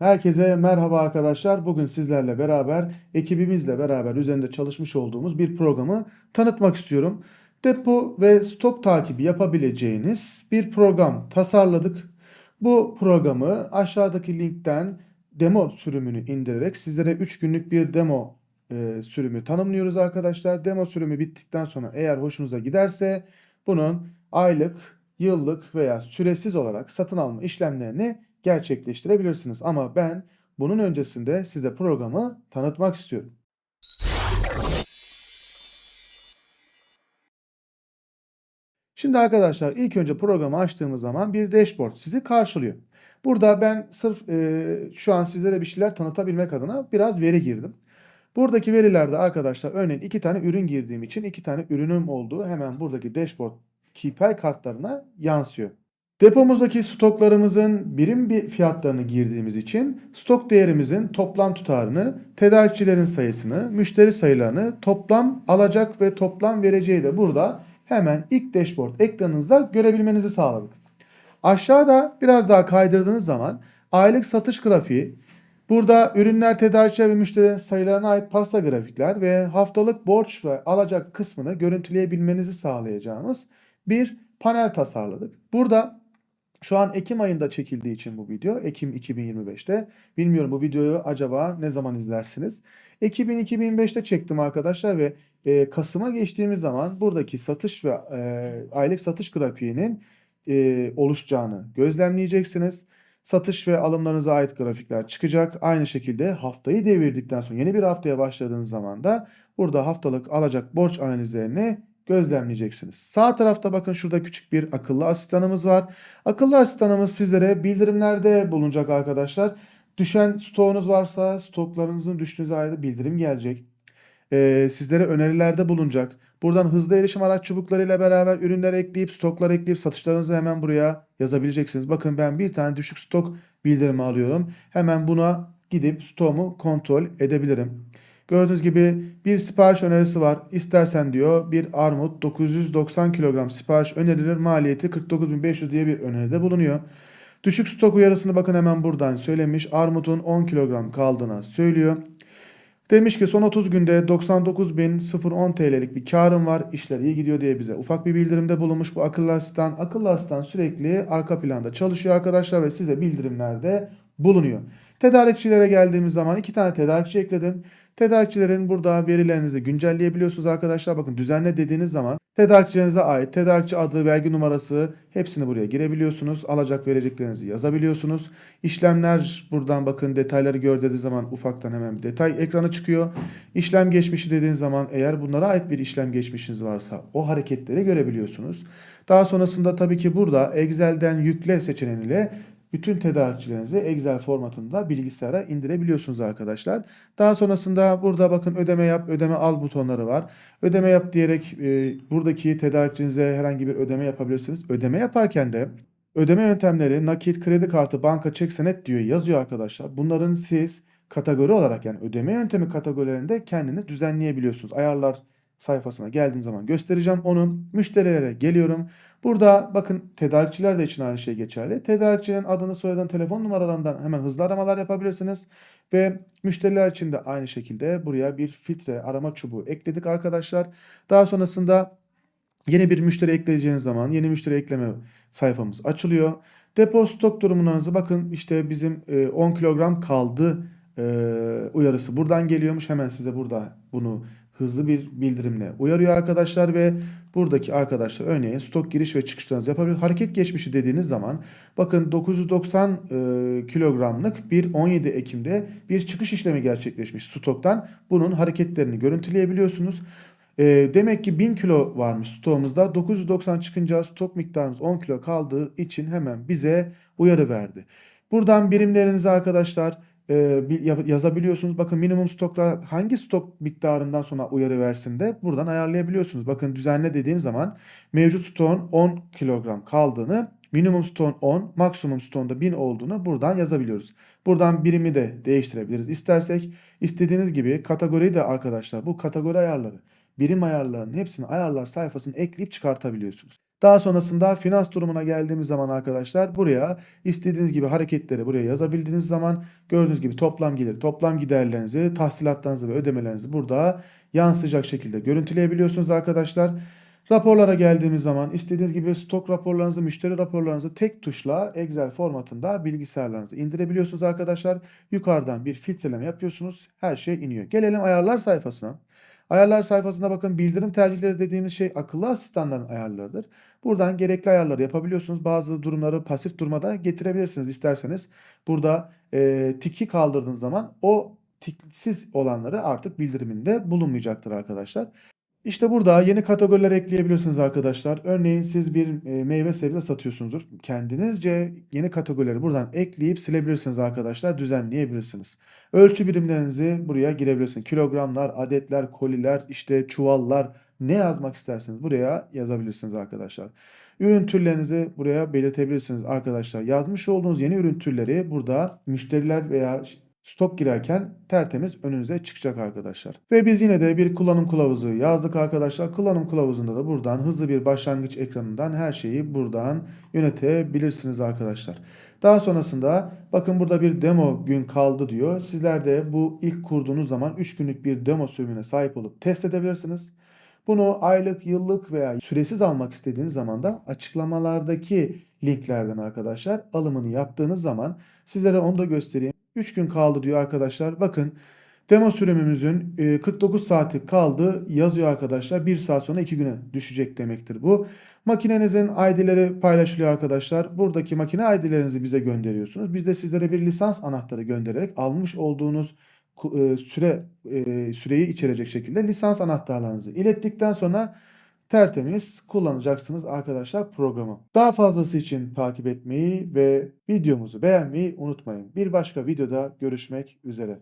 Herkese merhaba arkadaşlar. Bugün sizlerle beraber, ekibimizle beraber üzerinde çalışmış olduğumuz bir programı tanıtmak istiyorum. Depo ve stok takibi yapabileceğiniz bir program tasarladık. Bu programı aşağıdaki linkten demo sürümünü indirerek sizlere 3 günlük bir demo e, sürümü tanımlıyoruz arkadaşlar. Demo sürümü bittikten sonra eğer hoşunuza giderse bunun aylık, yıllık veya süresiz olarak satın alma işlemlerini gerçekleştirebilirsiniz. Ama ben bunun öncesinde size programı tanıtmak istiyorum. Şimdi arkadaşlar ilk önce programı açtığımız zaman bir dashboard sizi karşılıyor. Burada ben sırf e, şu an sizlere bir şeyler tanıtabilmek adına biraz veri girdim. Buradaki verilerde arkadaşlar örneğin iki tane ürün girdiğim için iki tane ürünüm olduğu hemen buradaki dashboard KPI kartlarına yansıyor. Depomuzdaki stoklarımızın birim bir fiyatlarını girdiğimiz için stok değerimizin toplam tutarını, tedarikçilerin sayısını, müşteri sayılarını, toplam alacak ve toplam vereceği de burada hemen ilk dashboard ekranınızda görebilmenizi sağladık. Aşağıda biraz daha kaydırdığınız zaman aylık satış grafiği, burada ürünler, tedarikçiler ve müşterilerin sayılarına ait pasta grafikler ve haftalık borç ve alacak kısmını görüntüleyebilmenizi sağlayacağımız bir panel tasarladık. Burada şu an Ekim ayında çekildiği için bu video, Ekim 2025'te. Bilmiyorum bu videoyu acaba ne zaman izlersiniz? Ekim 2025'te çektim arkadaşlar ve e, Kasım'a geçtiğimiz zaman buradaki satış ve e, aylık satış grafiğinin e, oluşacağını gözlemleyeceksiniz. Satış ve alımlarınıza ait grafikler çıkacak. Aynı şekilde haftayı devirdikten sonra yeni bir haftaya başladığınız zaman da burada haftalık alacak borç analizlerini gözlemleyeceksiniz. Sağ tarafta bakın şurada küçük bir akıllı asistanımız var. Akıllı asistanımız sizlere bildirimlerde bulunacak arkadaşlar. Düşen stoğunuz varsa stoklarınızın düştüğünüze ait bildirim gelecek. Ee, sizlere önerilerde bulunacak. Buradan hızlı erişim araç çubuklarıyla beraber ürünler ekleyip stoklar ekleyip satışlarınızı hemen buraya yazabileceksiniz. Bakın ben bir tane düşük stok bildirimi alıyorum. Hemen buna gidip stoğumu kontrol edebilirim. Gördüğünüz gibi bir sipariş önerisi var. İstersen diyor bir armut 990 kilogram sipariş önerilir. Maliyeti 49.500 diye bir öneride bulunuyor. Düşük stok uyarısını bakın hemen buradan söylemiş. Armutun 10 kilogram kaldığına söylüyor. Demiş ki son 30 günde 99.010 TL'lik bir karım var. İşler iyi gidiyor diye bize ufak bir bildirimde bulunmuş bu akıllı asistan. Akıllı asistan sürekli arka planda çalışıyor arkadaşlar ve size bildirimlerde bulunuyor. Tedarikçilere geldiğimiz zaman iki tane tedarikçi ekledim. Tedarikçilerin burada verilerinizi güncelleyebiliyorsunuz arkadaşlar. Bakın düzenle dediğiniz zaman tedarikçilerinize ait tedarikçi adı, vergi numarası hepsini buraya girebiliyorsunuz. Alacak vereceklerinizi yazabiliyorsunuz. İşlemler buradan bakın detayları gör dediğiniz zaman ufaktan hemen bir detay ekranı çıkıyor. İşlem geçmişi dediğiniz zaman eğer bunlara ait bir işlem geçmişiniz varsa o hareketleri görebiliyorsunuz. Daha sonrasında tabii ki burada Excel'den yükle seçeneğiyle bütün tedarikçilerinizi Excel formatında bilgisayara indirebiliyorsunuz arkadaşlar. Daha sonrasında burada bakın ödeme yap, ödeme al butonları var. Ödeme yap diyerek e, buradaki tedarikçinize herhangi bir ödeme yapabilirsiniz. Ödeme yaparken de ödeme yöntemleri nakit, kredi kartı, banka, çek, senet diyor yazıyor arkadaşlar. Bunların siz kategori olarak yani ödeme yöntemi kategorilerinde kendiniz düzenleyebiliyorsunuz. Ayarlar sayfasına geldiğim zaman göstereceğim onu. Müşterilere geliyorum. Burada bakın tedarikçiler de için aynı şey geçerli. Tedarikçinin adını, soyadını, telefon numaralarından hemen hızlı aramalar yapabilirsiniz. Ve müşteriler için de aynı şekilde buraya bir filtre arama çubuğu ekledik arkadaşlar. Daha sonrasında yeni bir müşteri ekleyeceğiniz zaman yeni müşteri ekleme sayfamız açılıyor. Depo stok durumlarınızı bakın işte bizim e, 10 kilogram kaldı e, uyarısı buradan geliyormuş. Hemen size burada bunu hızlı bir bildirimle uyarıyor arkadaşlar ve buradaki arkadaşlar örneğin stok giriş ve çıkışlarınızı yapabilir. Hareket geçmişi dediğiniz zaman bakın 990 e, kilogramlık bir 17 Ekim'de bir çıkış işlemi gerçekleşmiş stoktan. Bunun hareketlerini görüntüleyebiliyorsunuz. E, demek ki 1000 kilo varmış stoğumuzda. 990 çıkınca stok miktarımız 10 kilo kaldığı için hemen bize uyarı verdi. Buradan birimlerinizi arkadaşlar e, yazabiliyorsunuz. Bakın minimum stokla hangi stok miktarından sonra uyarı versin de buradan ayarlayabiliyorsunuz. Bakın düzenle dediğim zaman mevcut stoğun 10 kilogram kaldığını, minimum stoğun 10, maksimum stoğun da 1000 olduğunu buradan yazabiliyoruz. Buradan birimi de değiştirebiliriz istersek. istediğiniz gibi kategoriyi de arkadaşlar bu kategori ayarları, birim ayarlarının hepsini ayarlar sayfasını ekleyip çıkartabiliyorsunuz. Daha sonrasında finans durumuna geldiğimiz zaman arkadaşlar buraya istediğiniz gibi hareketleri buraya yazabildiğiniz zaman gördüğünüz gibi toplam gelir, toplam giderlerinizi, tahsilatlarınızı ve ödemelerinizi burada yansıyacak şekilde görüntüleyebiliyorsunuz arkadaşlar. Raporlara geldiğimiz zaman istediğiniz gibi stok raporlarınızı, müşteri raporlarınızı tek tuşla Excel formatında bilgisayarlarınıza indirebiliyorsunuz arkadaşlar. Yukarıdan bir filtreleme yapıyorsunuz. Her şey iniyor. Gelelim ayarlar sayfasına. Ayarlar sayfasında bakın bildirim tercihleri dediğimiz şey akıllı asistanların ayarlarıdır. Buradan gerekli ayarları yapabiliyorsunuz. Bazı durumları pasif durmada getirebilirsiniz isterseniz. Burada e, tiki kaldırdığınız zaman o tiksiz olanları artık bildiriminde bulunmayacaktır arkadaşlar. İşte burada yeni kategoriler ekleyebilirsiniz arkadaşlar. Örneğin siz bir e, meyve sebze satıyorsunuzdur. Kendinizce yeni kategorileri buradan ekleyip silebilirsiniz arkadaşlar. Düzenleyebilirsiniz. Ölçü birimlerinizi buraya girebilirsiniz. Kilogramlar, adetler, koliler, işte çuvallar ne yazmak isterseniz buraya yazabilirsiniz arkadaşlar. Ürün türlerinizi buraya belirtebilirsiniz arkadaşlar. Yazmış olduğunuz yeni ürün türleri burada müşteriler veya stok girerken tertemiz önünüze çıkacak arkadaşlar. Ve biz yine de bir kullanım kılavuzu yazdık arkadaşlar. Kullanım kılavuzunda da buradan hızlı bir başlangıç ekranından her şeyi buradan yönetebilirsiniz arkadaşlar. Daha sonrasında bakın burada bir demo gün kaldı diyor. Sizler de bu ilk kurduğunuz zaman 3 günlük bir demo sürümüne sahip olup test edebilirsiniz. Bunu aylık, yıllık veya süresiz almak istediğiniz zaman da açıklamalardaki linklerden arkadaşlar alımını yaptığınız zaman sizlere onu da göstereyim. 3 gün kaldı diyor arkadaşlar. Bakın demo sürümümüzün e, 49 saati kaldı yazıyor arkadaşlar. 1 saat sonra 2 güne düşecek demektir bu. Makinenizin ID'leri paylaşılıyor arkadaşlar. Buradaki makine ID'lerinizi bize gönderiyorsunuz. Biz de sizlere bir lisans anahtarı göndererek almış olduğunuz e, süre e, süreyi içerecek şekilde lisans anahtarlarınızı ilettikten sonra tertemiz kullanacaksınız arkadaşlar programı. Daha fazlası için takip etmeyi ve videomuzu beğenmeyi unutmayın. Bir başka videoda görüşmek üzere.